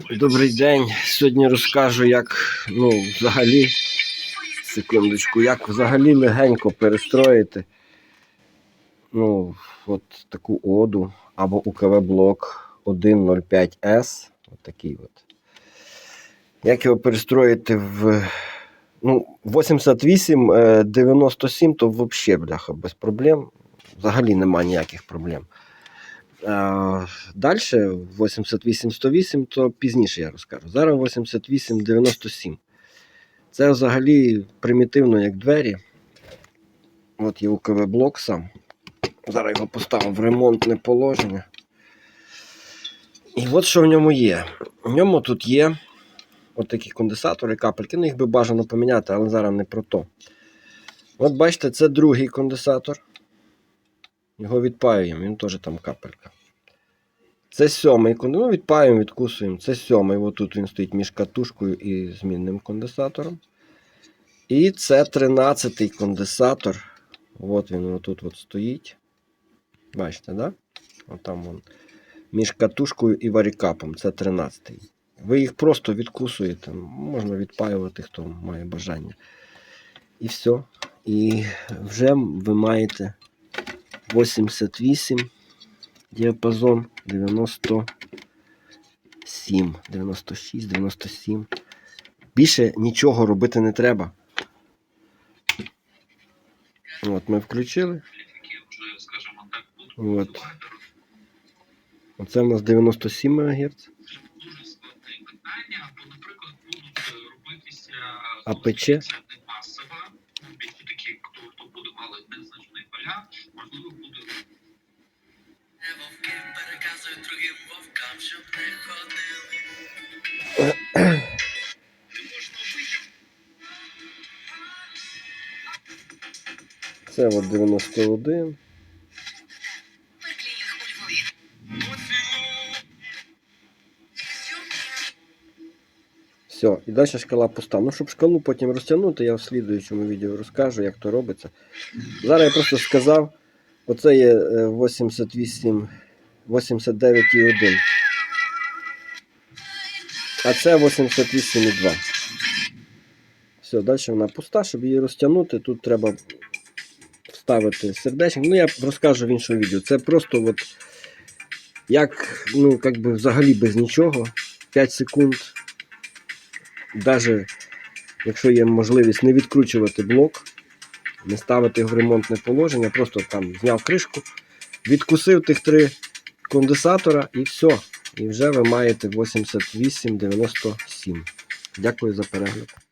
Добрий день. Сьогодні розкажу, як ну, взагалі, секундочку, як взагалі легенько перестроїти ну, от таку оду або УКВ блок 105S. От такий от. Як його перестроїти в ну, 88, е, 97, то взагалі, бляха, без проблем. Взагалі нема ніяких проблем. Далі 88-108, то пізніше я розкажу. Зараз 88-97. Це взагалі примітивно, як двері. От є УКВ блок сам. Зараз його поставив в ремонтне положення. І от що в ньому є. В ньому тут є от конденсатори, капельки. Ну, їх би бажано поміняти, але зараз не про то. От бачите, це другий конденсатор. Його відпаюємо, він теж там капелька. Це сьомий конденсатор. Ну, відпаюємо, відкусуємо. Це сьомий. Отут він стоїть між катушкою і змінним конденсатором. І це тринадцятий конденсатор. От він отут от стоїть. Бачите, да? Отам вон. Між катушкою і варікапом. Це 13-й. Ви їх просто відкусуєте. Можна відпаювати, хто має бажання. І все. І вже ви маєте 88 діапазон 97, 96, 97. Більше нічого робити не треба. От ми включили. От. Оце у нас 97 МГц. А пече? масово, Вовки переказують другим вовкам, щоб не ходили. Це от 91. Все, і далі шкала пуста. Ну, щоб шкалу потім розтягнути, я в слідуючому відео розкажу, як то робиться. Зараз я просто сказав, оце є е, 88, 89,1. А це 88,2. Все, далі вона пуста, щоб її розтягнути, тут треба вставити сердечник. Ну, я розкажу в іншому відео. Це просто от як, ну, як би взагалі без нічого. 5 секунд. Даже якщо є можливість не відкручувати блок, не ставити в ремонтне положення, просто там зняв кришку, відкусив тих три конденсатора і все. І вже ви маєте 88-97. Дякую за перегляд.